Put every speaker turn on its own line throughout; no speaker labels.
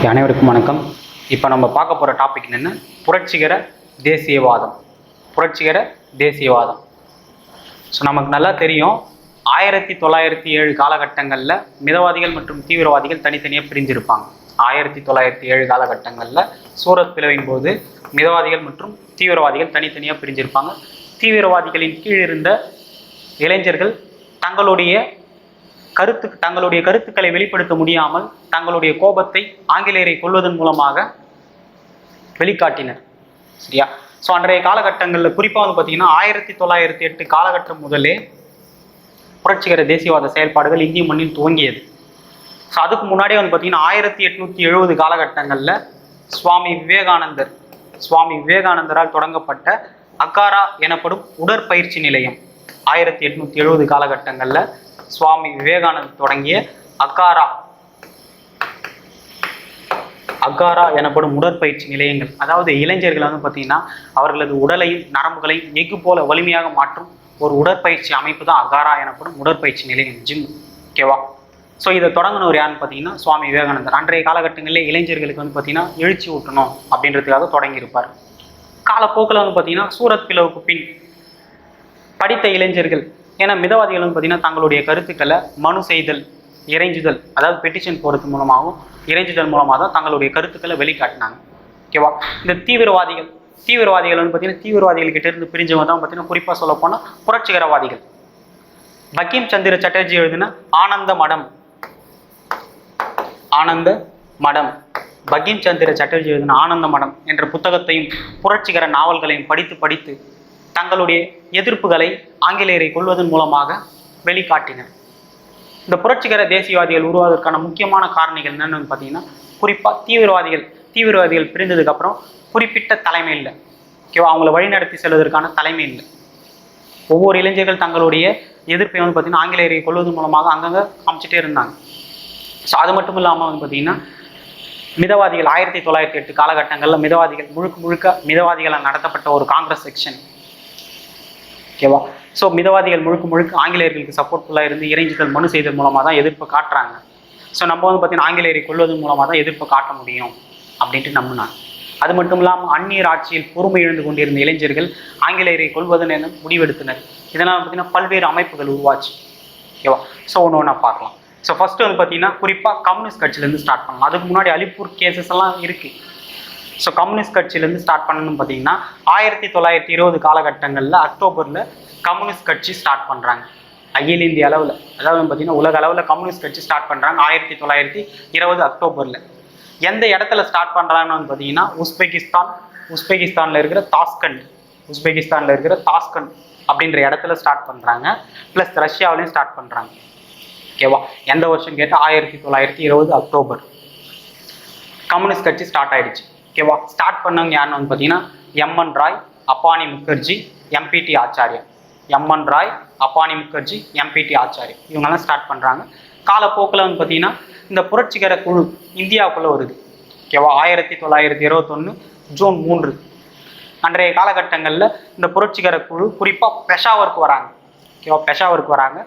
Okay அனைவருக்கும் வணக்கம். இப்போ நம்ம பார்க்க போகிற டாபிக் என்னென்ன புரட்சிகர தேசியவாதம். புரட்சிகர தேசியவாதம். ஸோ நமக்கு நல்லா தெரியும் ஆயிரத்தி தொள்ளாயிரத்தி ஏழு காலகட்டங்களில் மிதவாதிகள் மற்றும் தீவிரவாதிகள் தனித்தனியாக பிரிஞ்சிருப்பாங்க. ஆயிரத்தி தொள்ளாயிரத்தி ஏழு காலகட்டங்களில் சூரத் பிளவின் போது மிதவாதிகள் மற்றும் தீவிரவாதிகள் தனித்தனியாக பிரிஞ்சிருப்பாங்க. தீவிரவாதிகளின் கீழ் இருந்த இளைஞர்கள் தங்களுடைய கருத்து தங்களுடைய கருத்துக்களை வெளிப்படுத்த முடியாமல் தங்களுடைய கோபத்தை ஆங்கிலேயரை கொல்வதன் மூலமாக வெளிக்காட்டினர். சரியா? ஸோ அன்றைய காலகட்டங்களில் குறிப்பாக வந்து பார்த்தீங்கன்னா ஆயிரத்தி தொள்ளாயிரத்தி எட்டு காலகட்டம் முதலே புரட்சிகர தேசியவாத செயல்பாடுகள் இந்திய மண்ணில் துவங்கியது. ஸோ அதுக்கு முன்னாடியே வந்து பார்த்தீங்கன்னா ஆயிரத்தி எட்நூத்தி எழுபது காலகட்டங்களில் சுவாமி விவேகானந்தர் சுவாமி விவேகானந்தரால் தொடங்கப்பட்ட அக்காரா எனப்படும் உடற்பயிற்சி நிலையம் ஆயிரத்தி எட்நூத்தி எழுபது காலகட்டங்களில் சுவாமி விவேகானந்தர் தொடங்கிய அக்காரா அகாரா எனப்படும் உடற்பயிற்சி நிலையங்கள். அதாவது இளைஞர்கள் வந்து பார்த்தீங்கன்னா அவர்களது உடலையும் நரம்புகளையும் எஃகு போல வலிமையாக மாற்றும் ஒரு உடற்பயிற்சி அமைப்பு தான் அகாரா எனப்படும் உடற்பயிற்சி நிலையம் ஜிம். ஓகேவா ஸோ இதை தொடங்கினவர் யாருன்னு பார்த்தீங்கன்னா சுவாமி விவேகானந்தர். அன்றைய காலகட்டங்களில் இளைஞர்களுக்கு வந்து பார்த்தீங்கன்னா எழுச்சி ஊட்டணும் அப்படின்றதுக்காக தொடங்கியிருப்பார். காலப்போக்கில் வந்து பார்த்தீங்கன்னா சூரத் பிளவுக்கு பின் படித்த இளைஞர்கள் ஏன்னா மிதவாதிகள் வந்து பார்த்தீங்கன்னா தங்களுடைய கருத்துக்களை மனு செய்தல் இறைஞ்சுதல் அதாவது பெட்டிஷன் போகிறது மூலமாகவும் இறைஞ்சுதல் மூலமாக தான் தங்களுடைய கருத்துக்களை வெளிக்காட்டினாங்க. ஓகேவா இந்த தீவிரவாதிகள் தீவிரவாதிகள் வந்து பார்த்தீங்கன்னா தீவிரவாதிகள் கிட்ட இருந்து பிரிஞ்சவங்க தான் பார்த்தீங்கன்னா குறிப்பாக சொல்ல போனால் புரட்சிகரவாதிகள். பக்கீம் சந்திர சட்டர்ஜி எழுதின ஆனந்த மடம். ஆனந்த மடம். பகீம் சந்திர சட்டர்ஜி எழுதின ஆனந்த மடம் என்ற புத்தகத்தையும் புரட்சிகர நாவல்களையும் படித்து படித்து தங்களுடைய எதிர்ப்புகளை ஆங்கிலேயரை கொள்வதன் மூலமாக வெளிக்காட்டினர். இந்த புரட்சிகர தேசியவாதிகள் உருவாவதற்கான முக்கியமான காரணிகள் என்னென்னு பார்த்தீங்கன்னா குறிப்பாக தீவிரவாதிகள் தீவிரவாதிகள் பிரிந்ததுக்கப்புறம் குறிப்பிட்ட தலைமை இல்லை. ஓகேவா? அவங்கள வழிநடத்தி செல்வதற்கான தலைமை இல்லை. ஒவ்வொரு இளைஞர்கள் தங்களுடைய எதிர்ப்பை வந்து பார்த்தீங்கன்னா ஆங்கிலேயரை கொள்வதன் மூலமாக அங்கங்கே காமிச்சிட்டே இருந்தாங்க. ஸோ அது மட்டும் இல்லாமல் வந்து பார்த்தீங்கன்னா மிதவாதிகள் ஆயிரத்தி தொள்ளாயிரத்தி எட்டு காலகட்டங்களில் மிதவாதிகள் முழுக்க முழுக்க மிதவாதிகளால் நடத்தப்பட்ட ஒரு காங்கிரஸ் செக்ஷன் ஓகேவா? ஸோ மிதவாதிகள் முழுக்க முழுக்க ஆங்கிலேயர்களுக்கு சப்போர்ட்ஃபுல்லாக இருந்து இறைஞ்சுதல் மனு செய்தல் மூலமாக தான் எதிர்ப்பு காட்டுறாங்க. ஸோ நம்ம வந்து பார்த்தீங்கன்னா ஆங்கிலேயரை கொள்வதன் மூலமாக தான் எதிர்ப்பு காட்ட முடியும் அப்படின்ட்டு நம்பினாங்க. அது மட்டும் இல்லாமல் அந்நியர் ஆட்சியில் பொறுமை இழந்து கொண்டிருந்த இளைஞர்கள் ஆங்கிலேயரை கொள்வதன் என முடிவெடுத்தனர். இதனால் பார்த்தீங்கன்னா பல்வேறு அமைப்புகள் உருவாச்சு. ஓகேவா? ஸோ ஒன்று ஒன்றா பார்க்கலாம். ஸோ ஃபஸ்ட்டு வந்து பார்த்தீங்கன்னா குறிப்பாக கம்யூனிஸ்ட் கட்சியிலேருந்து ஸ்டார்ட் பண்ணலாம். அதுக்கு முன்னாடி அலிப்பூர் கேசஸ் எல்லாம் இருக்குது ஸோ கம்யூனிஸ்ட் கட்சியிலேருந்து ஸ்டார்ட் பண்ணணும் பார்த்தீங்கன்னா ஆயிரத்தி தொள்ளாயிரத்தி இருபது காலகட்டங்களில் அக்டோபரில் கம்யூனிஸ்ட் கட்சி ஸ்டார்ட் பண்ணுறாங்க அகில இந்திய அளவில். அதாவது பார்த்தீங்கன்னா உலக அளவில் கம்யூனிஸ்ட் கட்சி ஸ்டார்ட் பண்ணுறாங்க ஆயிரத்தி தொள்ளாயிரத்தி இருபது அக்டோபரில். எந்த இடத்துல ஸ்டார்ட் பண்ணுறாங்கன்னு பார்த்தீங்கன்னா உஸ்பெகிஸ்தான் உஸ்பெகிஸ்தானில் இருக்கிற தாஸ்கண்ட் உஸ்பெகிஸ்தானில் இருக்கிற தாஸ்கண்ட் அப்படின்ற இடத்துல ஸ்டார்ட் பண்ணுறாங்க ப்ளஸ் ரஷ்யாவிலையும் ஸ்டார்ட் பண்ணுறாங்க ஓகேவா எந்த வருஷம் கேட்டால் ஆயிரத்தி தொள்ளாயிரத்தி இருபது அக்டோபர். கம்யூனிஸ்ட் கட்சி ஸ்டார்ட் ஆயிடுச்சு. ஓகேவா ஸ்டார்ட் பண்ணவங்க யாருன்னு வந்து பார்த்தீங்கன்னா M N Roy Abani Mukherjee MPT Acharya MN Roy Abani Mukherjee MPT Acharya இவங்கெல்லாம் ஸ்டார்ட் பண்ணுறாங்க காலப்போக்கில் வந்து பார்த்தீங்கன்னா இந்த புரட்சிகர குழு இந்தியாவுக்குள்ளே வருது ஓகேவா ஆயிரத்தி தொள்ளாயிரத்தி இருபத்தொன்று ஜூன் மூன்று. அன்றைய காலகட்டங்களில் இந்த புரட்சிகர குழு குறிப்பாக பெஷாவருக்கு வராங்க. ஓகேவா பெஷாவருக்கு வராங்க.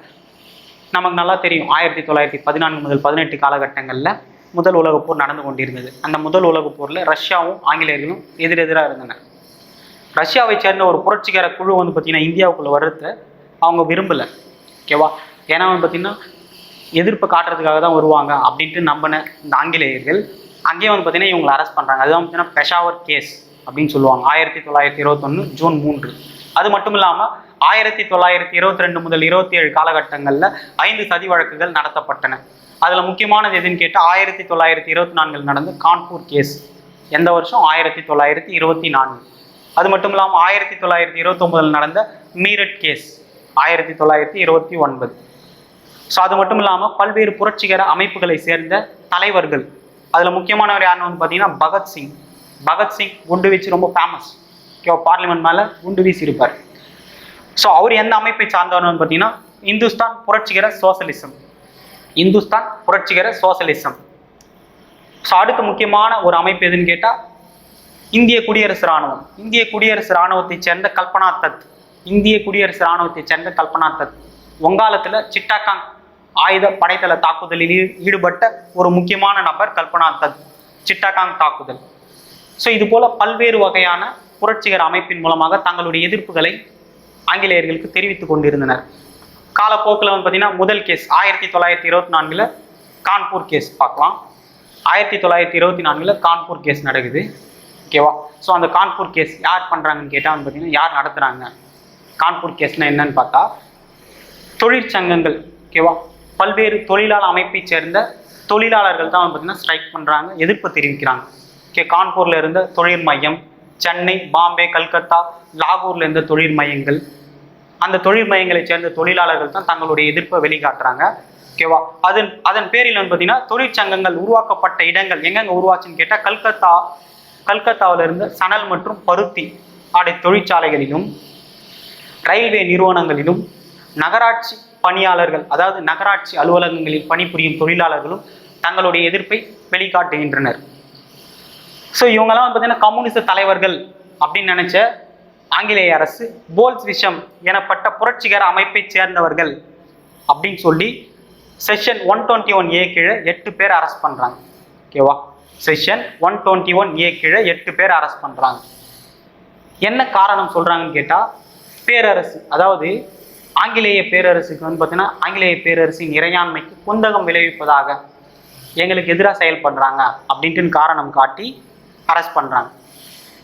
நமக்கு நல்லா தெரியும். ஆயிரத்தி தொள்ளாயிரத்தி பதினான்கு முதல் பதினெட்டு காலகட்டங்களில் முதல் உலகப் போர் நடந்து கொண்டிருந்தது. அந்த முதல் உலகப் போரில் ரஷ்யாவும் ஆங்கிலேயர்களும் எதிரெதிராக இருந்தன. ரஷ்யாவை சேர்ந்த ஒரு புரட்சிகர குழு வந்து பார்த்திங்கன்னா இந்தியாவுக்குள்ளே வர்றத அவங்க விரும்பலை. ஓகேவா ஏன்னா வந்து பார்த்திங்கன்னா எதிர்ப்பு காட்டுறதுக்காக தான் வருவாங்க அப்படின்ட்டு நம்பின இந்த ஆங்கிலேயர்கள் அங்கேயே வந்து பார்த்திங்கன்னா இவங்களை அரெஸ்ட் பண்ணுறாங்க அதுதான் பார்த்தீங்கன்னா பெஷாவர் கேஸ் அப்படின்னு சொல்லுவாங்க. ஆயிரத்தி தொள்ளாயிரத்தி இருபத்தொன்று ஜூன் மூன்று. அது மட்டும் இல்லாமல் ஆயிரத்தி தொள்ளாயிரத்தி இருபத்தி ரெண்டு முதல் இருபத்தி ஏழு காலகட்டங்களில் ஐந்து சதி வழக்குகள் நடத்தப்பட்டன. அதில் முக்கியமானது எதுன்னு கேட்டால் ஆயிரத்தி தொள்ளாயிரத்தி இருபத்தி நான்கில் நடந்த கான்பூர் கேஸ் எந்த வருஷம்? ஆயிரத்தி தொள்ளாயிரத்தி இருபத்தி நான்கு. அது மட்டும் இல்லாமல் ஆயிரத்தி தொள்ளாயிரத்தி இருபத்தொம்பதில் நடந்த மீரட் கேஸ் ஆயிரத்தி தொள்ளாயிரத்தி இருபத்தி ஒன்பது. ஸோ அது மட்டும் இல்லாமல் பல்வேறு புரட்சிகர அமைப்புகளை சேர்ந்த தலைவர்கள். அதில் முக்கியமானவர் யாருன்னு வந்து பார்த்தீங்கன்னா பகத்சிங் பகத்சிங் குண்டு வீச்சு ரொம்ப ஃபேமஸ் ஓகேவா பார்லிமெண்ட் மேலே குண்டு வீசி இருப்பார் ஸோ அவர் எந்த அமைப்பை சார்ந்தவர்னு பார்த்தீங்கன்னா இந்துஸ்தான் புரட்சிகர சோசலிசம் இந்துஸ்தான் புரட்சிகர சோசலிசம். ஸோ அடுத்த முக்கியமான ஒரு அமைப்பு எதுன்னு கேட்டால் இந்திய குடியரசு இராணுவம். இந்திய குடியரசு இராணுவத்தைச் சேர்ந்த கல்பனா தத். இந்திய குடியரசு இராணுவத்தைச் சேர்ந்த கல்பனா தத். வங்காளத்தில் சிட்டாகாங் ஆயுத படைத்தள தாக்குதலில் ஈடுபட்ட ஒரு முக்கியமான நபர் கல்பனா தத். சிட்டாகாங் தாக்குதல். ஸோ இது போல பல்வேறு வகையான புரட்சிகர அமைப்பின் மூலமாக தங்களுடைய எதிர்ப்புகளை ஆங்கிலேயர்களுக்கு தெரிவித்துக் கொண்டிருந்தனர். காலப்போக்கில் வந்து பார்த்தீங்கன்னா முதல் கேஸ் ஆயிரத்தி தொள்ளாயிரத்தி இருபத்தி நான்கில் கான்பூர் கேஸ் பார்க்கலாம். ஆயிரத்தி தொள்ளாயிரத்தி இருபத்தி நான்கில் கான்பூர் கேஸ் நடக்குது. ஓகேவா ஸோ அந்த கான்பூர் கேஸ் யார் பண்ணுறாங்கன்னு கேட்டால் வந்து பார்த்தீங்கன்னா யார் நடத்துகிறாங்க கான்பூர் கேஸ்னால் என்னன்னு பார்த்தா தொழிற்சங்கங்கள். ஓகேவா பல்வேறு தொழிலாளர் அமைப்பை சேர்ந்த தொழிலாளர்கள் தான் வந்து பார்த்தீங்கன்னா ஸ்ட்ரைக் பண்ணுறாங்க எதிர்ப்பு தெரிவிக்கிறாங்க. ஓகே கான்பூரில் இருந்த தொழில் மையம் சென்னை பாம்பே கல்கத்தா லாகூரில் இருந்த தொழில் மையங்கள் அந்த தொழில் மையங்களைச் சேர்ந்த தொழிலாளர்கள் தான் தங்களுடைய எதிர்ப்பை வெளிக்காட்டுறாங்க. ஓகேவா அதன் அதன் பேரில் வந்து பார்த்தீங்கன்னா தொழிற்சங்கங்கள் உருவாக்கப்பட்ட இடங்கள் எங்கெங்க உருவாச்சுன்னு கேட்டால் கல்கத்தா கல்கத்தாவில் இருந்து சணல் மற்றும் பருத்தி ஆடை தொழிற்சாலைகளிலும் ரயில்வே நிறுவனங்களிலும் நகராட்சி பணியாளர்கள் அதாவது நகராட்சி அலுவலகங்களில் பணிபுரியும் தொழிலாளர்களும் தங்களுடைய எதிர்ப்பை வெளிக்காட்டுகின்றனர். ஸோ இவங்கெல்லாம் வந்து பார்த்தீங்கன்னா கம்யூனிஸ்ட் தலைவர்கள் அப்படின்னு நினைச்ச ஆங்கிலேய அரசு போல்ஸ் விஷம் எனப்பட்ட புரட்சிகர அமைப்பைச் சேர்ந்தவர்கள் அப்படின்னு சொல்லி section one twenty one A கீழே எட்டு பேர் அரெஸ்ட் பண்ணுறாங்க ஓகேவா section one twenty one A கீழே எட்டு பேர் அரெஸ்ட் பண்ணுறாங்க என்ன காரணம் சொல்கிறாங்கன்னு கேட்டால் பேரரசு அதாவது ஆங்கிலேய பேரரசுக்கு வந்து பார்த்தீங்கன்னா ஆங்கிலேய பேரரசின் இறையாண்மைக்கு குந்தகம் விளைவிப்பதாக எங்களுக்கு எதிராக செயல்படுறாங்க அப்படின்ட்டு காரணம் காட்டி அரெஸ்ட் பண்ணுறாங்க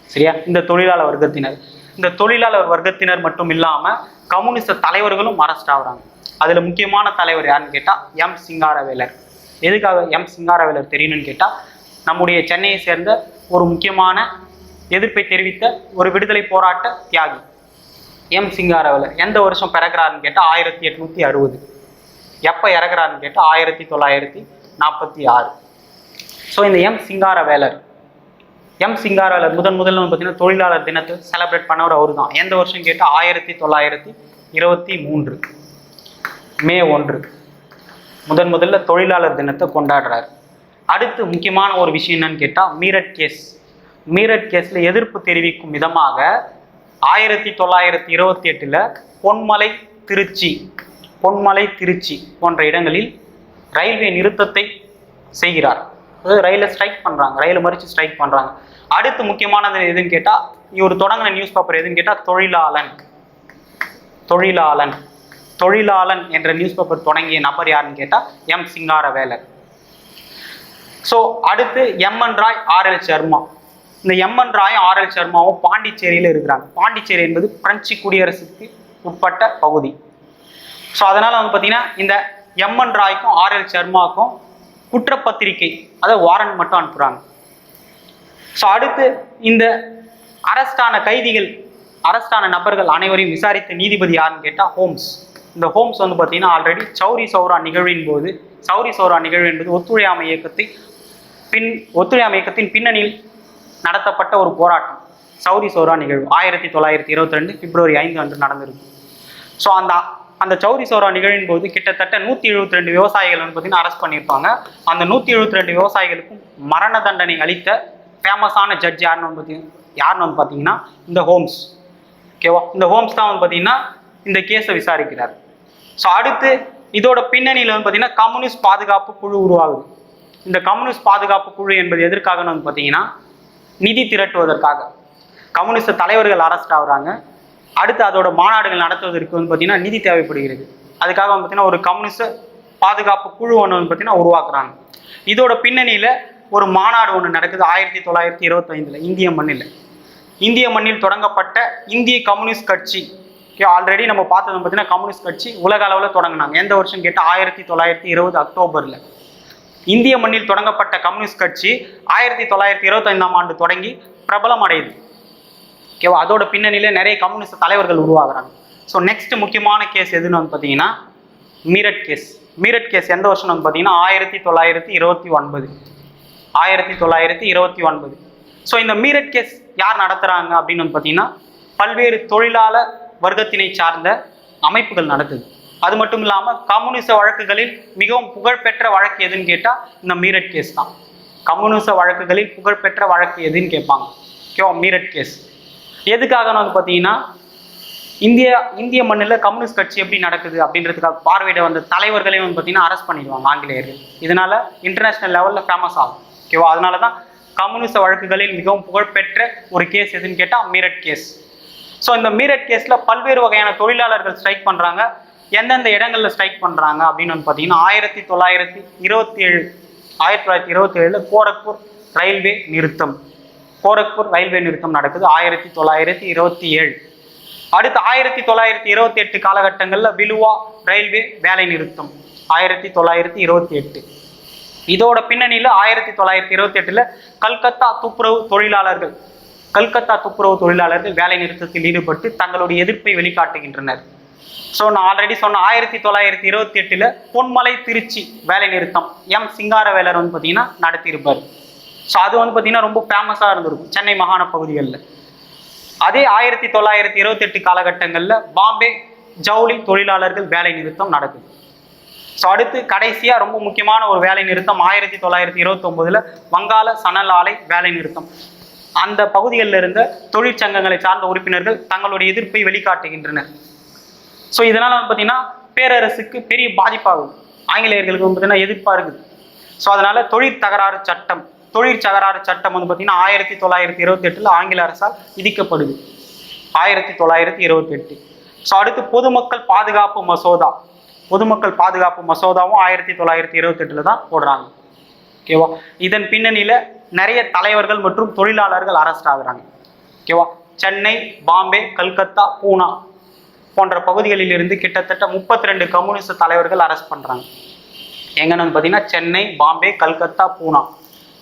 சரியா? இந்த தொழிலாளர் வர்க்கத்தினர். இந்த தொழிலாளர் வர்க்கத்தினர் மட்டும் இல்லாமல் கம்யூனிஸ்ட தலைவர்களும் அரெஸ்ட் ஆகுறாங்க. அதில் முக்கியமான தலைவர் யாருன்னு கேட்டால் எம் சிங்காரவேலர். எதுக்காக எம் சிங்காரவேலர் தெரியணும்னு கேட்டால் நம்முடைய சென்னையை சேர்ந்த ஒரு முக்கியமான எதிர்ப்பை தெரிவித்த ஒரு விடுதலை போராட்ட தியாகி. எம் சிங்காரவேலர் எந்த வருஷம் பிறகுறாருன்னு கேட்டால் ஆயிரத்தி எட்நூற்றி அறுபது. எப்போ இறக்குறாருன்னு கேட்டால் ஆயிரத்தி தொள்ளாயிரத்தி நாற்பத்தி ஆறு. ஸோ இந்த எம் சிங்காரவேலர் எம் சிங்காரவேலர் முதன் முதல்ல பார்த்தீங்கன்னா தொழிலாளர் தினத்தை செலிப்ரேட் பண்ணவர் அவர் தான் எந்த வருஷம் கேட்டால் ஆயிரத்தி தொள்ளாயிரத்தி இருபத்தி மூன்று. மே ஒன்று. முதன் முதல்ல தொழிலாளர் தினத்தை கொண்டாடுறார். அடுத்து முக்கியமான ஒரு விஷயம் என்னன்னு கேட்டால் மீரட் கேஸ். மீரட் கேஸில் எதிர்ப்பு தெரிவிக்கும் விதமாக ஆயிரத்தி தொள்ளாயிரத்தி இருபத்தி எட்டில் பொன்மலை திருச்சி பொன்மலை திருச்சி போன்ற இடங்களில் ரயில்வே நிறுத்தத்தை செய்கிறார். அதாவது ரயிலை ஸ்ட்ரைக் பண்ணுறாங்க ரயிலை மறித்து ஸ்ட்ரைக் பண்ணுறாங்க அடுத்து முக்கியமானது எதுன்னு கேட்டால் இவர் தொடங்கின நியூஸ் பேப்பர் எதுன்னு கேட்டால் தொழிலாளன். தொழிலாளன். தொழிலாளன் என்ற நியூஸ் பேப்பர் தொடங்கிய நபர் யாருன்னு கேட்டால் எம் சிங்காரவேலர். ஸோ அடுத்து எம்என் ராய் ஆர்எல் சர்மா. இந்த எம்என் ராயும் ஆர்எல் சர்மாவும் பாண்டிச்சேரியில் இருக்கிறாங்க. பாண்டிச்சேரி என்பது பிரெஞ்சு குடியரசுக்கு உட்பட்ட பகுதி. ஸோ அதனால் வந்து பார்த்தீங்கன்னா இந்த எம்என் ராய்க்கும் ஆர்எல் சர்மாவுக்கும் குற்றப்பத்திரிகை அதாவது வாரண்ட் மட்டும் அனுப்புகிறாங்க ஸோ அடுத்து இந்த அரஸ்டான கைதிகள் அரஸ்டான நபர்கள் அனைவரையும் விசாரித்த நீதிபதி யாருன்னு கேட்டால் ஹோம்ஸ். இந்த ஹோம்ஸ் வந்து பார்த்தீங்கன்னா ஆல்ரெடி சௌரி சௌரா நிகழ்வின் போது சௌரி சௌரா நிகழ்வு என்பது ஒத்துழையாமை இயக்கத்தை பின் ஒத்துழையாமை இயக்கத்தின் பின்னணியில் நடத்தப்பட்ட ஒரு போராட்டம். சௌரி சௌரா நிகழ்வு ஆயிரத்தி தொள்ளாயிரத்தி இருபத்தி ரெண்டு பிப்ரவரி ஐந்து அன்று நடந்திருக்கு. ஸோ அந்த அந்த சௌரி சௌரா நிகழ்வின் போது கிட்டத்தட்ட நூற்றி எழுபத்தி ரெண்டு விவசாயிகள் வந்து பார்த்தீங்கன்னா அரெஸ்ட் பண்ணியிருப்பாங்க. அந்த நூற்றி எழுபத்தி ரெண்டு விவசாயிகளுக்கும் மரண தண்டனை அளித்த ஃபேமஸான ஜட்ஜ் யாருன்னு வந்து பார்த்தீங்கன்னா யாருன்னு வந்து பார்த்தீங்கன்னா இந்த ஹோம்ஸ். ஓகேவா இந்த ஹோம்ஸ் தான் வந்து பார்த்தீங்கன்னா இந்த கேஸை விசாரிக்கிறார். ஸோ அடுத்து இதோட பின்னணியில் வந்து பார்த்தீங்கன்னா கம்யூனிஸ்ட் பாதுகாப்பு குழு உருவாகுது. இந்த கம்யூனிஸ்ட் பாதுகாப்பு குழு என்பது எதற்காகன்னு வந்து பார்த்தீங்கன்னா நிதி திரட்டுவதற்காக. கம்யூனிஸ்ட் தலைவர்கள் அரெஸ்ட் ஆகுறாங்க. அடுத்து அதோட மாநாடுகள் நடத்துவதற்கு வந்து பார்த்தீங்கன்னா நிதி தேவைப்படுகிறது. அதுக்காக வந்து பார்த்தீங்கன்னா ஒரு கம்யூனிஸ்ட் பாதுகாப்பு குழு ஒன்று வந்து பார்த்தீங்கன்னா உருவாக்குறாங்க. இதோட பின்னணியில் ஒரு மாநாடு ஒன்று நடக்குது ஆயிரத்தி தொள்ளாயிரத்தி இருபத்தைந்தில் இந்திய மண்ணில். இந்திய மண்ணில் தொடங்கப்பட்ட இந்திய கம்யூனிஸ்ட் கட்சி. ஆல்ரெடி நம்ம பார்த்தது பார்த்தீங்கன்னா கம்யூனிஸ்ட் கட்சி உலக அளவில் தொடங்கினாங்க. எந்த வருஷம் கேட்டால் ஆயிரத்தி தொள்ளாயிரத்தி இருபது அக்டோபரில். இந்திய மண்ணில் தொடங்கப்பட்ட கம்யூனிஸ்ட் கட்சி ஆயிரத்தி தொள்ளாயிரத்தி இருபத்தைந்தாம் ஆண்டு தொடங்கி பிரபலம் அடையுது ஓகேவா அதோட பின்னணியில நிறைய கம்யூனிஸ்ட் தலைவர்கள் உருவாகுறாங்க. ஸோ நெக்ஸ்ட் முக்கியமான கேஸ் எதுன்னு வந்து பார்த்தீங்கன்னா மீரட் கேஸ் மீரட் கேஸ் எந்த வருஷம் வந்து பார்த்தீங்கன்னா ஆயிரத்தி தொள்ளாயிரத்தி இருபத்தி ஒன்பது. ஆயிரத்தி தொள்ளாயிரத்தி இருபத்தி ஒன்பது. ஸோ இந்த மீரட் கேஸ் யார் நடத்துகிறாங்க அப்படின்னு வந்து பார்த்தீங்கன்னா பல்வேறு தொழிலாளர் வர்க்கத்தினை சார்ந்த அமைப்புகள் நடக்குது. அது மட்டும் இல்லாமல் கம்யூனிச வழக்குகளில் மிகவும் புகழ்பெற்ற வழக்கு எதுன்னு கேட்டால் இந்த மீரட் கேஸ் தான். கம்யூனிச வழக்குகளில் புகழ்பெற்ற வழக்கு எதுன்னு கேட்பாங்க. ஓகேவா மீரட் கேஸ் எதுக்காக வந்து பார்த்தீங்கன்னா இந்திய இந்திய மண்ணில் கம்யூனிஸ்ட் கட்சி எப்படி நடக்குது அப்படின்றதுக்காக பார்வையிட வந்த தலைவர்களையும் வந்து பார்த்தீங்கன்னா அரெஸ்ட் பண்ணிடுவாங்க ஆங்கிலேயர்கள். இதனால இன்டர்நேஷ்னல் லெவலில் ஃபேமஸ் ஆகும். ஓகேவா அதனால தான் கம்யூனிஸ்ட வழக்குகளில் மிகவும் புகழ்பெற்ற ஒரு கேஸ் எதுன்னு கேட்டால் மீரட் கேஸ் ஸோ இந்த மீரட் கேஸில் பல்வேறு வகையான தொழிலாளர்கள் ஸ்ட்ரைக் பண்ணுறாங்க எந்தெந்த இடங்களில் ஸ்ட்ரைக் பண்ணுறாங்க அப்படின்னு வந்து பார்த்தீங்கன்னா ஆயிரத்தி தொள்ளாயிரத்தி இருபத்தி ஏழு ஆயிரத்தி தொள்ளாயிரத்தி இருபத்தி ஏழில் கோரக்பூர் ரயில்வே நிறுத்தம். கோரக்பூர் ரயில்வே நிறுத்தம் நடக்குது. ஆயிரத்தி தொள்ளாயிரத்தி இருபத்தி ஏழு. அடுத்து ஆயிரத்தி தொள்ளாயிரத்தி இருபத்தி எட்டு காலகட்டங்களில் விலுவா ரயில்வே வேலை நிறுத்தம். ஆயிரத்தி தொள்ளாயிரத்தி இருபத்தி எட்டு. இதோட பின்னணியில் ஆயிரத்தி தொள்ளாயிரத்தி இருபத்தி எட்டில் கல்கத்தா துப்புரவு தொழிலாளர்கள் கல்கத்தா துப்புரவு தொழிலாளர்கள் வேலை நிறுத்தத்தில் ஈடுபட்டு தங்களுடைய எதிர்ப்பை வெளிக்காட்டுகின்றனர். ஸோ நான் ஆல்ரெடி சொன்ன ஆயிரத்தி தொள்ளாயிரத்தி இருபத்தி எட்டில் பொன்மலை திருச்சி வேலை நிறுத்தம் எம் சிங்காரவேலர் வந்து பார்த்தீங்கன்னா நடத்தியிருப்பார். ஸோ அது வந்து பார்த்தீங்கன்னா ரொம்ப ஃபேமஸாக இருந்திருக்கும் சென்னை மாகாண பகுதிகளில். அதே ஆயிரத்தி தொள்ளாயிரத்தி இருபத்தெட்டு காலகட்டங்களில் பாம்பே ஜவுளி தொழிலாளர்கள் வேலை நிறுத்தம் நடக்குது. ஸோ அடுத்து கடைசியாக ரொம்ப முக்கியமான ஒரு வேலை நிறுத்தம் ஆயிரத்தி தொள்ளாயிரத்தி இருபத்தொம்போதில் வங்காள சணல் ஆலை வேலை நிறுத்தம். அந்த பகுதிகளில் இருந்த தொழிற்சங்கங்களை சார்ந்த உறுப்பினர்கள் தங்களுடைய எதிர்ப்பை வெளிக்காட்டுகின்றனர். ஸோ இதனால் வந்து பார்த்தீங்கன்னா பேரரசுக்கு பெரிய பாதிப்பாகும். ஆங்கிலேயர்களுக்கு வந்து பார்த்தீங்கன்னா எதிர்ப்பாக இருக்குது. ஸோ அதனால் தொழிற் தகராறு சட்டம் தொழிற்சகராறு சட்டம் வந்து பார்த்தீங்கன்னா ஆயிரத்தி தொள்ளாயிரத்தி இருபத்தி எட்டில் ஆங்கில அரசால் விதிக்கப்படுது. ஆயிரத்தி தொள்ளாயிரத்தி இருபத்தி எட்டு ஸோ அடுத்து பொதுமக்கள் பாதுகாப்பு மசோதா. பொதுமக்கள் பாதுகாப்பு மசோதாவும் ஆயிரத்தி தொள்ளாயிரத்தி இருபத்தி எட்டில் தான் போடுறாங்க. ஓகேவா இதன் பின்னணியில் நிறைய தலைவர்கள் மற்றும் தொழிலாளர்கள் அரெஸ்ட் ஆகுறாங்க. ஓகேவா சென்னை பாம்பே கல்கத்தா பூனா போன்ற பகுதிகளில் இருந்து கிட்டத்தட்ட முப்பத்தி ரெண்டு கம்யூனிஸ்ட் தலைவர்கள் அரெஸ்ட் பண்ணுறாங்க எங்கன்னு பார்த்தீங்கன்னா சென்னை பாம்பே கல்கத்தா பூனா.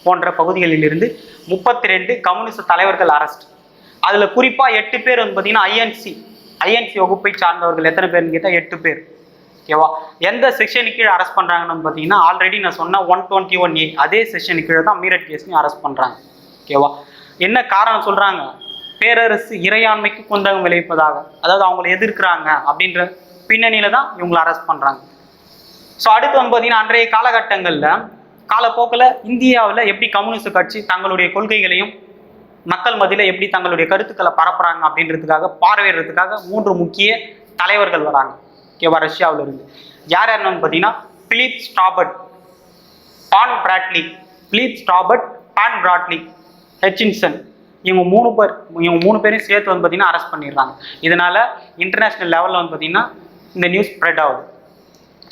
போன்ற பகுதிகளில் இருந்து முப்பத்தி ரெண்டு கம்யூனிஸ்ட் தலைவர்கள் அரெஸ்ட் அதில் குறிப்பாக எட்டு பேர் வந்து பார்த்தீங்கன்னா ஐஎன்சி ஐஎன்சி வகுப்பை சார்ந்தவர்கள். எத்தனை பேர்னு கேட்டால் எட்டு பேர். ஓகேவா? எந்த செக்ஷனுக்கு கீழே அரெஸ்ட் பண்ணுறாங்கன்னு பார்த்தீங்கன்னா ஆல்ரெடி நான் சொன்ன ஒன் டுவெண்ட்டி ஒன் ஏ அதே செக்ஷனுக்கு கீழே தான் மீரட் கேஸ்லையும் அரெஸ்ட் பண்ணுறாங்க ஓகேவா? என்ன காரணம் சொல்கிறாங்க பேரரசு இறையாண்மைக்கு குந்தகம் விளைவிப்பதாக அதாவது அவங்களை எதிர்க்கிறாங்க அப்படின்ற பின்னணியில் தான் இவங்களை அரெஸ்ட் பண்ணுறாங்க ஸோ அடுத்து வந்து பார்த்தீங்கன்னா அன்றைய காலகட்டங்களில் காலப்போக்கில் இந்தியாவில் எப்படி கம்யூனிஸ்ட் கட்சி தங்களுடைய கொள்கைகளையும் மக்கள் மத்தியில் எப்படி தங்களுடைய கருத்துக்களை பரப்புறாங்க அப்படின்றதுக்காக பார்வையிடுறதுக்காக மூன்று முக்கிய தலைவர்கள் வராங்க. ஓகேவா ரஷ்யாவில் இருந்து. யார் யாருன்னு பார்த்தீங்கன்னா Philip Spratt Ben Bradley Philip Spratt Ben Bradley Hutchinson. இவங்க மூணு பேர் இவங்க மூணு பேரையும் சேர்த்து வந்து பார்த்தீங்கன்னா அரெஸ்ட் பண்ணிடுறாங்க. இதனால இன்டர்நேஷ்னல் லெவலில் வந்து பார்த்தீங்கன்னா இந்த நியூஸ் ஸ்ப்ரெட் ஆகுது.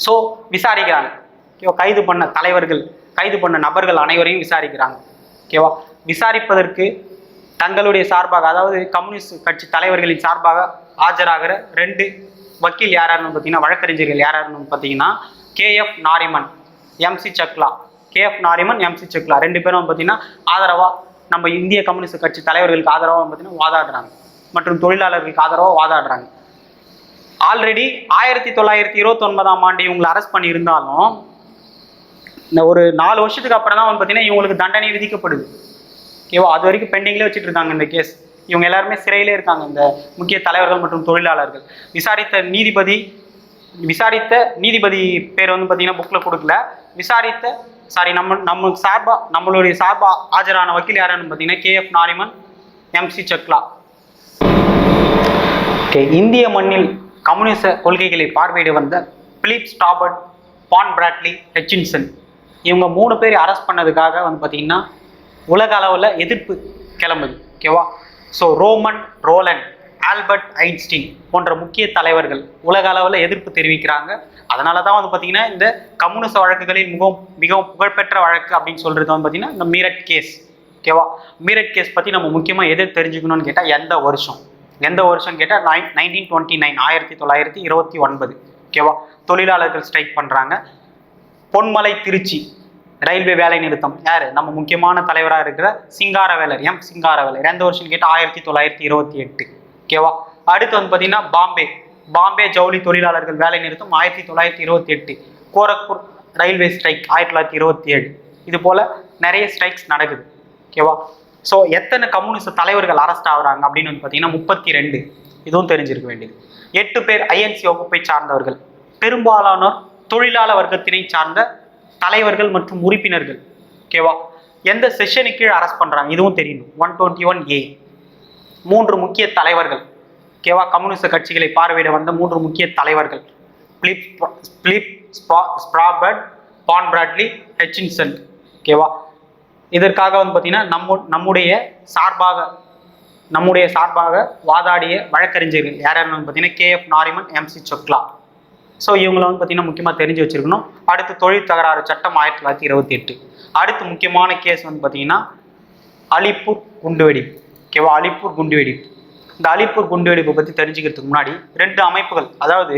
ஸோ விசாரிக்கிறாங்க. கைது பண்ண தலைவர்கள் கைது பண்ண நபர்கள் அனைவரையும் விசாரிக்கிறாங்க. ஓகேவா விசாரிப்பதற்கு தங்களுடைய சார்பாக அதாவது கம்யூனிஸ்ட் கட்சி தலைவர்களின் சார்பாக ஆஜராகிற ரெண்டு வக்கீல் யாராருன்னு பார்த்தீங்கன்னா வழக்கறிஞர்கள் யாராருன்னு பார்த்தீங்கன்னா KF Nariman MC Chagla. KF Nariman MC Chagla. ரெண்டு பேரும் பார்த்தீங்கன்னா ஆதரவாக நம்ம இந்திய கம்யூனிஸ்ட் கட்சி தலைவர்களுக்கு ஆதரவாக பார்த்தீங்கன்னா வாதாடுறாங்க. மற்றும் தொழிலாளர்களுக்கு ஆதரவாக வாதாடுறாங்க. ஆல்ரெடி ஆயிரத்தி தொள்ளாயிரத்தி இருபத்தி ஒன்பதாம் ஆண்டு இவங்களை அரெஸ்ட் பண்ணியிருந்தாலும் இந்த ஒரு நாலு வருஷத்துக்கு அப்புறம் தான் வந்து பார்த்தீங்கன்னா இவங்களுக்கு தண்டனை விதிக்கப்படுது. ஓகேவா அது வரைக்கும் பெண்டிங்லேயே வச்சுட்டு இருந்தாங்க இந்த கேஸ் இவங்க எல்லாருமே சிறையிலே இருக்காங்க. இந்த முக்கிய தலைவர்கள் மற்றும் தொழிலாளர்கள். விசாரித்த நீதிபதி விசாரித்த நீதிபதி பேர் வந்து பார்த்தீங்கன்னா புக்கில் கொடுக்கல. விசாரித்த சாரி நம்ம நம்ம சார்பாக நம்மளுடைய சார்பாக ஆஜரான வக்கீல் யாருன்னு பார்த்தீங்கன்னா KF Nariman MC Chagla. Okay இந்திய மண்ணில் கம்யூனிச கொள்கைகளை பார்வையிட வந்த Philip Spratt Ben Bradley Hutchinson. இவங்க மூணு பேர் அரெஸ்ட் பண்ணதுக்காக வந்து பார்த்தீங்கன்னா உலக அளவில் எதிர்ப்பு கிளம்புது ஓகேவா so Romain Rolland Albert Einstein போன்ற முக்கிய தலைவர்கள் உலக அளவில் எதிர்ப்பு தெரிவிக்கிறாங்க. அதனால தான் வந்து பார்த்தீங்கன்னா இந்த கம்யூனிச வழக்குகளில் மிகவும் மிகவும் புகழ்பெற்ற வழக்கு அப்படின்னு சொல்றது வந்து பார்த்தீங்கன்னா இந்த மீரட் கேஸ் ஓகேவா மீரட் கேஸ் பற்றி நம்ம முக்கியமாக எது தெரிஞ்சுக்கணும்னு கேட்டால் எந்த வருஷம்? எந்த வருஷம் கேட்டால் நைன் நைன்டீன் டுவெண்ட்டி நைன் ஆயிரத்தி தொள்ளாயிரத்தி இருபத்தி ஒன்பது ஓகேவா தொழிலாளர்கள் ஸ்ட்ரைக் பண்ணுறாங்க பொன்மலை திருச்சி ரயில்வே வேலை நிறுத்தம். யார்? நம்ம முக்கியமான தலைவராக இருக்கிற சிங்காரவேலர் எம். சிங்காரவேலர். எந்த வருஷம் கேட்டால் ஆயிரத்தி தொள்ளாயிரத்தி இருபத்தி எட்டு. ஓகேவா அடுத்து வந்து பார்த்தீங்கன்னா பாம்பே. பாம்பே ஜவுளி தொழிலாளர்கள் வேலை நிறுத்தம் ஆயிரத்தி தொள்ளாயிரத்தி இருபத்தி எட்டு. கோரக்பூர் ரயில்வே ஸ்ட்ரைக் ஆயிரத்தி தொள்ளாயிரத்தி இருபத்தி ஏழு. இது போல் நிறைய ஸ்ட்ரைக்ஸ் நடக்குது. ஓகேவா ஸோ எத்தனை கம்யூனிஸ்ட் தலைவர்கள் அரெஸ்ட் ஆகுறாங்க அப்படின்னு வந்து பார்த்தீங்கன்னா முப்பத்தி ரெண்டு. இதுவும் தெரிஞ்சிருக்க வேண்டியது. எட்டு பேர் ஐஎன்சி வகுப்பை சார்ந்தவர்கள். பெரும்பாலானோர் தொழிலாள வர்க்கத்தினை சார்ந்த தலைவர்கள் மற்றும் உறுப்பினர்கள். ஓகேவா எந்த செஷனுக்கு கீழே அரெஸ்ட் பண்ணுறாங்க இதுவும் தெரியணும். ஒன் டுவெண்ட்டி ஒன் ஏ மூன்று முக்கிய தலைவர்கள். ஓகேவா கம்யூனிஸ்ட் கட்சிகளை பார்வையிட வந்த மூன்று முக்கிய தலைவர்கள். பிலிப் பிலிப் ஸ்பா ஸ்ப்ராபர்ட் பான் பிராட்லி ஹெச்சின்சன் ஓகேவா இதற்காக வந்து பார்த்தீங்கன்னா நம்ம நம்முடைய சார்பாக நம்முடைய சார்பாக வாதாடிய வழக்கறிஞர்கள் யார் யாருன்னு பார்த்தீங்கன்னா பார்த்தீங்கன்னா KF Nariman MC Chagla so இவங்களை வந்து பார்த்திங்கன்னா முக்கியமாக தெரிஞ்சு வச்சிருக்கணும். அடுத்து தொழில் தகராறு சட்டம் ஆயிரத்தி தொள்ளாயிரத்தி இருபத்தி எட்டு. அடுத்து முக்கியமான கேஸ் வந்து பார்த்தீங்கன்னா அலிப்பூர் குண்டுவெடிப்பு ஓகேவா அலிப்பூர் குண்டுவெடிப்பு இந்த அலிப்பூர் குண்டுவெடிப்பை பற்றி தெரிஞ்சுக்கிறதுக்கு முன்னாடி ரெண்டு அமைப்புகள். அதாவது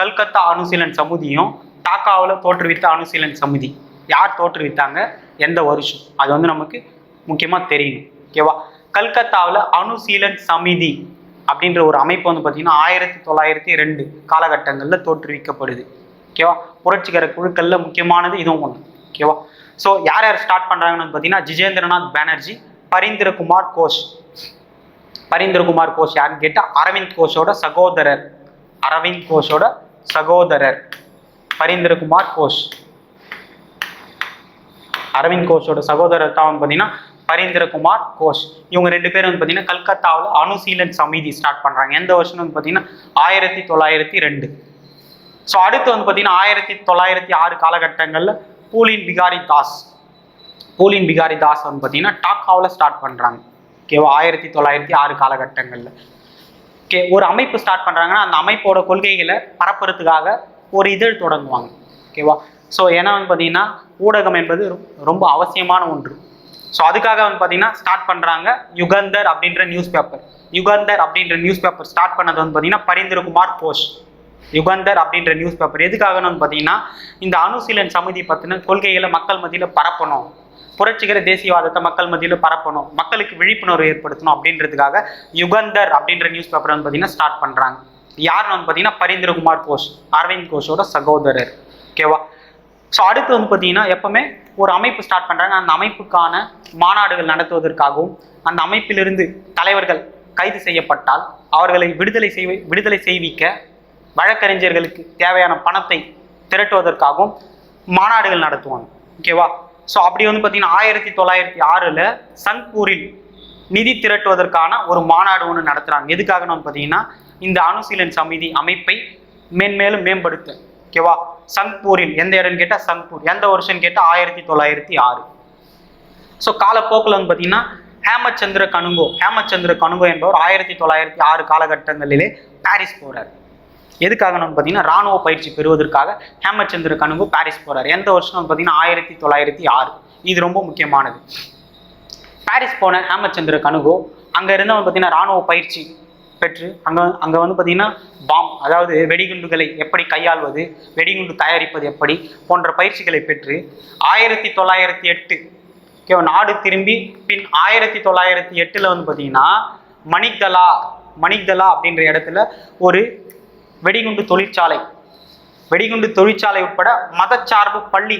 கல்கத்தா அணுசீலன் சமுதியும் டாக்காவில் தோற்றுவித்த அணுசீலன் சமுதி. யார் தோற்றுவித்தாங்க? எந்த வருஷம்? அது வந்து நமக்கு முக்கியமாக தெரியணும் ஓகேவா கல்கத்தாவில் அணுசீலன் சமிதி. அப்படின்ற ஒரு அமைப்பு வந்து பார்த்தீங்கன்னா ஆயிரத்தி தொள்ளாயிரத்தி ரெண்டு காலகட்டங்களில் தோற்றுவிக்கப்படுது. ஓகேவா புரட்சிகர குழுக்களில் முக்கியமானது இதுவும் ஒன்று ஓகேவா ஸோ யார் யார் ஸ்டார்ட் பண்ணுறாங்கன்னு வந்து பார்த்தீங்கன்னா ஜிஜேந்திரநாத் பானர்ஜி பரீந்திரகுமார் கோஷ். பரீந்திரகுமார் கோஷ் யாருன்னு கேட்டால் அரவிந்த் கோஷோட சகோதரர். அரவிந்த் கோஷோட சகோதரர். பரீந்திரகுமார் கோஷ். அரவிந்த் கோஷோட சகோதரர் தான் வந்து பார்த்தீங்கன்னா பரீந்திரகுமார் கோஷ். இவங்க ரெண்டு பேரும் வந்து பார்த்தீங்கன்னா கல்கத்தாவில் அணுசீலன் சமிதி ஸ்டார்ட் பண்ணுறாங்க எந்த வருஷம் வந்து பார்த்தீங்கன்னா ஆயிரத்தி தொள்ளாயிரத்தி ரெண்டு. ஸோ அடுத்து வந்து பார்த்தீங்கன்னா ஆயிரத்தி தொள்ளாயிரத்தி ஆறு காலகட்டங்களில் பூலின் பிகாரி தாஸ். பூலின் பிகாரி தாஸ் வந்து பார்த்தீங்கன்னா டாக்காவில் ஸ்டார்ட் பண்ணுறாங்க ஓகேவா ஆயிரத்தி தொள்ளாயிரத்தி ஆறு காலகட்டங்களில். ஓகே ஒரு அமைப்பு ஸ்டார்ட் பண்ணுறாங்கன்னா அந்த அமைப்போட கொள்கைகளை பரப்புறதுக்காக ஒரு இதழ் தொடங்குவாங்க. ஓகேவா ஸோ ஏன்னா வந்து பார்த்தீங்கன்னா ஊடகம் என்பது ரொம்ப அவசியமான ஒன்று. ஸோ அதுக்காக வந்து பார்த்தீங்கன்னா ஸ்டார்ட் பண்ணுறாங்க யுகந்தர் அப்படின்ற நியூஸ் பேப்பர் யுகந்தர் அப்படின்ற நியூஸ் பேப்பர் ஸ்டார்ட் பண்ணது வந்து பார்த்தீங்கன்னா பரீந்திரகுமார் கோஷ். யுகந்தர் அப்படின்ற நியூஸ் பேப்பர் எதுக்காகன்னு வந்து பார்த்தீங்கன்னா இந்த அணுசீலன் சமிதி பற்றின கொள்கைகளை மக்கள் மத்தியில் பரப்பணும். புரட்சிகர தேசியவாதத்தை மக்கள் மத்தியில் பரப்பணும். மக்களுக்கு விழிப்புணர்வு ஏற்படுத்தணும் அப்படின்றதுக்காக யுகந்தர் அப்படின்ற நியூஸ் பேப்பர் வந்து பார்த்தீங்கன்னா ஸ்டார்ட் பண்ணுறாங்க யாருன்னு வந்து பார்த்தீங்கன்னா பரீந்திரகுமார் கோஷ் அரவிந்த் கோஷோட சகோதரர். ஓகேவா ஸோ அடுத்து வந்து பார்த்தீங்கன்னா எப்பவுமே ஒரு அமைப்பு ஸ்டார்ட் பண்ணுறாங்க அந்த அமைப்புக்கான மாநாடுகள் நடத்துவதற்காகவும் அந்த அமைப்பிலிருந்து தலைவர்கள் கைது செய்யப்பட்டால் அவர்களை விடுதலை செய் விடுதலை செய்விக்க வழக்கறிஞர்களுக்கு தேவையான பணத்தை திரட்டுவதற்காகவும் மாநாடுகள் நடத்துவாங்க. ஓகேவா ஸோ அப்படி வந்து பார்த்தீங்கன்னா ஆயிரத்தி தொள்ளாயிரத்தி ஆறில் சங்பூரில் நிதி திரட்டுவதற்கான ஒரு மாநாடு ஒன்று நடத்துகிறாங்க எதுக்காகன்னு வந்து பார்த்தீங்கன்னா இந்த அனுசீலன் சமிதி அமைப்பை மேன்மேலும் மேம்படுத்த ஓகேவா? சங்பூரில் எந்த இடம்னு கேட்டால் சங்பூர் எந்த வருஷம்னு கேட்டால் ஆயிரத்தி தொள்ளாயிரத்தி ஆறு. ஸோ காலப்போக்கில் வந்து பார்த்தீங்கன்னா ஹேமச்சந்திர கணுங்கோ. ஹேமச்சந்திர கணுங்கோ என்பவர் ஆயிரத்தி தொள்ளாயிரத்தி ஆறு காலகட்டங்களிலே பாரிஸ் போகிறார் எதுக்காக வந்து பார்த்தீங்கன்னா ராணுவ பயிற்சி பெறுவதற்காக ஹேமச்சந்திர கனுங்கோ பாரிஸ் போகிறார் எந்த வருஷம் வந்து பார்த்தீங்கன்னா ஆயிரத்தி தொள்ளாயிரத்தி ஆறு. இது ரொம்ப முக்கியமானது. பாரிஸ் போன ஹேமச்சந்திர கனுகோ அங்கே இருந்தவன் பார்த்தீங்கன்னா ராணுவ பயிற்சி பெற்று அங்க அங்க வந்து பார்த்திங்கன்னா பாம் அதாவது வெடிகுண்டுகளை எப்படி கையாள்வது வெடிகுண்டு தயாரிப்பது எப்படி போன்ற பயிற்சிகளை பெற்று ஆயிரத்தி தொள்ளாயிரத்தி எட்டு ஓகே நாடு திரும்பி பின் ஆயிரத்தி தொள்ளாயிரத்தி எட்டுல வந்து பார்த்தீங்கன்னா மணிக்தலா மணிக்தலா அப்படின்ற இடத்துல ஒரு வெடிகுண்டு தொழிற்சாலை வெடிகுண்டு தொழிற்சாலை உட்பட மதச்சார்பு பள்ளி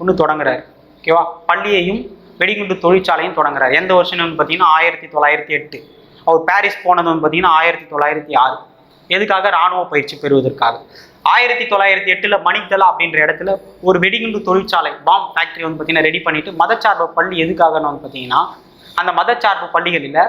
ஒன்று தொடங்குறாரு ஓகேவா? பள்ளியையும் வெடிகுண்டு தொழிற்சாலையும் தொடங்குறாரு. எந்த வருஷம்னு வந்து பார்த்தீங்கன்னா ஆயிரத்தி தொள்ளாயிரத்தி எட்டு. அவர் பாரிஸ் போனது வந்து பார்த்தீங்கன்னா ஆயிரத்தி தொள்ளாயிரத்தி ஆறு. எதுக்காக ராணுவ பயிற்சி பெறுவதற்காக? ஆயிரத்தி தொள்ளாயிரத்தி எட்டில் மணித்தலா அப்படின்ற இடத்துல ஒரு வெடிகுண்டு தொழிற்சாலை பாம் ஃபேக்டரி வந்து பார்த்தீங்கன்னா ரெடி பண்ணிட்டு மதச்சார்பு பள்ளி எதுக்காகன்னு வந்து பார்த்தீங்கன்னா அந்த மதச்சார்பு பள்ளிகளில்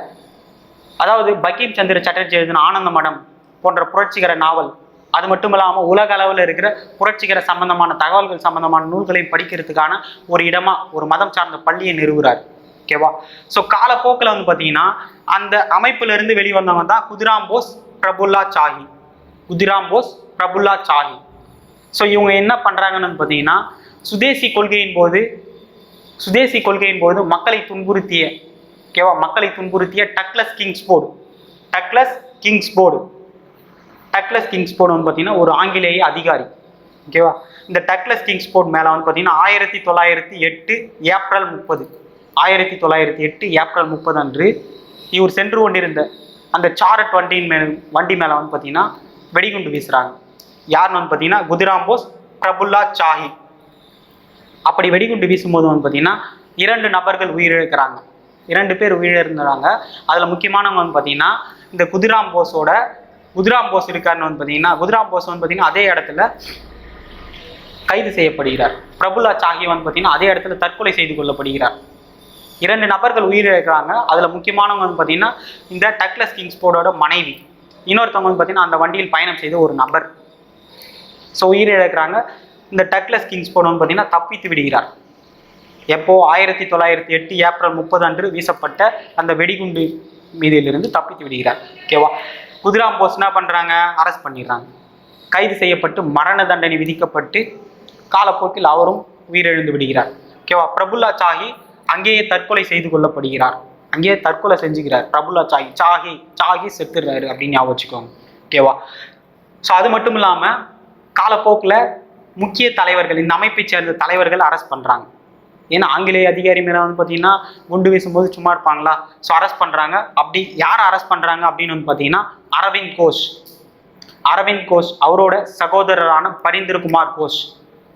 அதாவது பகீம் சந்திர சட்டர்ஜி எழுதின ஆனந்த மடம் போன்ற புரட்சிகர நாவல் அது மட்டும் இல்லாமல் உலக அளவில் இருக்கிற புரட்சிகர சம்பந்தமான தகவல்கள் சம்பந்தமான நூல்களையும் படிக்கிறதுக்கான ஒரு இடமா ஒரு மதம் சார்ந்த பள்ளியை நிறுவுறார். ஓகேவா ஸோ காலப்போக்கில் வந்து பார்த்தீங்கன்னா அந்த அமைப்பிலிருந்து வெளிவந்தவங்க தான் குதிராம் போஸ் பிரபுல்லா சாஹி. குதிராம் போஸ் பிரபுல்லா சாஹி. ஸோ இவங்க என்ன பண்ணுறாங்கன்னு பார்த்தீங்கன்னா சுதேசி கொள்கையின் போது சுதேசி கொள்கையின் போது மக்களை துன்புறுத்திய ஓகேவா மக்களை துன்புறுத்திய Douglas Kingsford. Douglas Kingsford. Douglas Kingsford வந்து பார்த்தீங்கன்னா ஒரு ஆங்கிலேய அதிகாரி. ஓகேவா இந்த டக்லஸ் கிங்ஸ் போர்டு மேலே வந்து பார்த்தீங்கன்னா ஆயிரத்தி தொள்ளாயிரத்தி எட்டு ஏப்ரல் முப்பது. ஆயிரத்தி தொள்ளாயிரத்தி எட்டு ஏப்ரல் முப்பது அன்று இவர் சென்று கொண்டிருந்த அந்த சாரட் வண்டியின் மேல் வண்டி மேலே வந்து பார்த்தீங்கன்னா வெடிகுண்டு வீசுகிறாங்க யாருன்னு வந்து பார்த்தீங்கன்னா குதிராம் போஸ் பிரபுல்லா சாஹி. அப்படி வெடிகுண்டு வீசும்போது வந்து பார்த்தீங்கன்னா இரண்டு நபர்கள் உயிரிழக்கிறாங்க. இரண்டு பேர் உயிரிழந்துறாங்க அதில் முக்கியமானவங்க வந்து பார்த்தீங்கன்னா இந்த குதிராம் போஸோட குதிராம் போஸ் இருக்காருன்னு வந்து பார்த்தீங்கன்னா குதிராம் போஸ் வந்து பார்த்தீங்கன்னா அதே இடத்துல கைது செய்யப்படுகிறார். பிரபுல்லா சாஹி வந்து பார்த்தீங்கன்னா அதே இடத்துல தற்கொலை செய்து கொள்ளப்படுகிறார். இரண்டு நபர்கள் உயிரிழக்கிறாங்க. அதில் முக்கியமானவங்க வந்து பார்த்தீங்கன்னா இந்த டக்லஸ் கிங்ஸ் போர்டோட மனைவி. இன்னொருத்தவங்க வந்து பார்த்தீங்கன்னா அந்த வண்டியில் பயணம் செய்த ஒரு நபர். ஸோ உயிரிழக்கிறாங்க. இந்த டக்லஸ் கிங்ஸ் போர்டு வந்து பார்த்தீங்கன்னா தப்பித்து விடுகிறார். எப்போ? ஆயிரத்தி தொள்ளாயிரத்தி எட்டு ஏப்ரல் முப்பது அன்று வீசப்பட்ட அந்த வெடிகுண்டு மீதியிலிருந்து தப்பித்து விடுகிறார். ஓகேவா குதிராம் போஸ் என்ன பண்ணுறாங்க அரெஸ்ட் பண்ணிடுறாங்க. கைது செய்யப்பட்டு மரண தண்டனை விதிக்கப்பட்டு காலப்போக்கில் அவரும் உயிரிழந்து விடுகிறார். ஓகேவா பிரபுல்லா சாஹி அங்கேயே தற்கொலை செய்து கொள்ளப்படுகிறார். அங்கேயே தற்கொலை செஞ்சுக்கிறார் பிரபுல்லா சாகி சாகி சாஹி செத்துடுறாரு அப்படின்னு ஞாபகம் வச்சுக்கோங்க. ஓகேவா ஸோ அது மட்டும் இல்லாமல் காலப்போக்கில் முக்கிய தலைவர்கள் இந்த அமைப்பை சேர்ந்த தலைவர்கள் அரெஸ்ட் பண்ணுறாங்க ஏன்னா ஆங்கிலேய அதிகாரி மேலே வந்து பார்த்தீங்கன்னா குண்டு வீசும்போது சும்மா இருப்பாங்களா? ஸோ அரெஸ்ட் பண்ணுறாங்க அப்படி யார் அரெஸ்ட் பண்ணுறாங்க அப்படின்னு வந்து பார்த்தீங்கன்னா அரவிந்த் கோஷ். அரவிந்த் கோஷ் அவரோட சகோதரரான பரிந்தர் குமார் கோஷ்.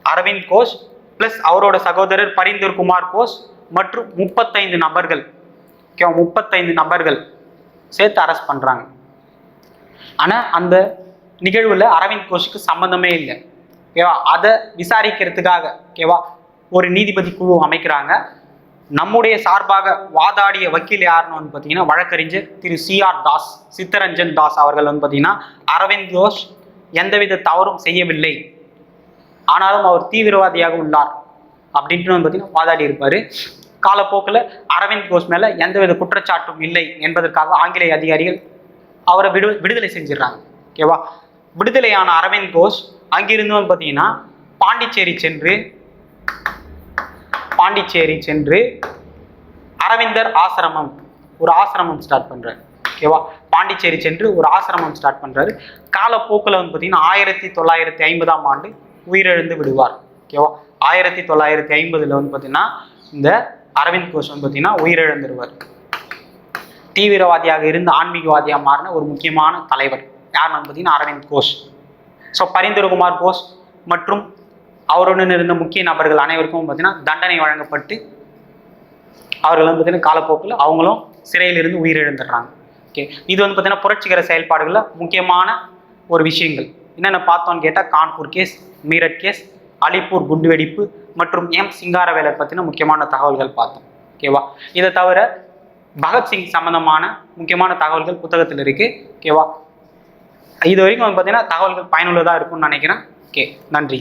அரவிந்த் கோஷ் ப்ளஸ் அவரோட சகோதரர் பரிந்தர் குமார் கோஷ் மற்றும் முப்பத்தைந்து நபர்கள் ஓகேவா முப்பத்தைந்து நபர்கள் சேர்த்து அரெஸ்ட் பண்ணுறாங்க ஆனால் அந்த நிகழ்வில் அரவிந்த் கோஷுக்கு சம்மந்தமே இல்லை. ஓகேவா அதை விசாரிக்கிறதுக்காக ஓகேவா ஒரு நீதிபதி குழு அமைக்கிறாங்க. நம்முடைய சார்பாக வாதாடிய வக்கீல் யாருன்னு வந்து பார்த்தீங்கன்னா வழக்கறிஞர் திரு சி ஆர் தாஸ் சித்தரஞ்சன் தாஸ் அவர்கள் வந்து பார்த்தீங்கன்னா அரவிந்த் கோஷ் எந்தவித தவறும் செய்யவில்லை. ஆனாலும் அவர் தீவிரவாதியாக உள்ளார். அப்படின்ட்டு வந்து பார்த்தீங்கன்னா வாதாடி இருப்பார். காலப்போக்கில் அரவிந்த் கோஷ் மேலே எந்தவித குற்றச்சாட்டும் இல்லை என்பதற்காக ஆங்கிலேய அதிகாரிகள் அவரை விடு விடுதலை செஞ்சிடுறாங்க. ஓகேவா? விடுதலையான அரவிந்த் கோஷ் அங்கிருந்து வந்து பார்த்தீங்கன்னா பாண்டிச்சேரி சென்று பாண்டிச்சேரி சென்று அரவிந்தர் ஆசிரமம் ஒரு ஆசிரமம் ஸ்டார்ட் பண்றாரு. ஓகேவா? பாண்டிச்சேரி சென்று ஒரு ஆசிரமம் ஸ்டார்ட் பண்றாரு. காலப்போக்கில் வந்து பார்த்தீங்கன்னா ஆயிரத்தி தொள்ளாயிரத்தி ஐம்பதாம் ஆண்டு உயிரிழந்து விடுவார். ஓகேவா? ஆயிரத்தி தொள்ளாயிரத்தி ஐம்பதுல வந்து பார்த்தீங்கன்னா இந்த அரவிந்த் கோஷ் வந்து பார்த்தீங்கன்னா உயிரிழந்துருவார். தீவிரவாதியாக இருந்து ஆன்மீகவாதியாக மாறின ஒரு முக்கியமான தலைவர். யார் வந்து பார்த்தீங்கன்னா அரவிந்த் கோஷ். ஸோ பரிந்துரகுமார் கோஷ் மற்றும் அவருடன் இருந்த முக்கிய நபர்கள் அனைவருக்கும் பார்த்தீங்கன்னா தண்டனை வழங்கப்பட்டு அவர்கள் வந்து பார்த்தீங்கன்னா காலப்போக்கில் அவங்களும் சிறையிலிருந்து உயிரிழந்துடுறாங்க. ஓகே இது வந்து பார்த்தீங்கன்னா புரட்சிகர செயல்பாடுகளில் முக்கியமான ஒரு விஷயங்கள். என்னென்ன பார்த்தோன்னு கேட்டால் கான்பூர் கேஸ் மீரட் கேஸ் அலிப்பூர் குண்டுவெடிப்பு மற்றும் எம் சிங்காரவேலர் பற்றின முக்கியமான தகவல்கள் பார்த்தோம். ஓகேவா இதை தவிர பகத்சிங் சம்பந்தமான முக்கியமான தகவல்கள் புத்தகத்தில் இருக்கு. ஓகேவா இது வரைக்கும் வந்து பார்த்தீங்கன்னா தகவல்கள் பயனுள்ளதாக இருக்கும்னு நினைக்கிறேன். ஓகே நன்றி.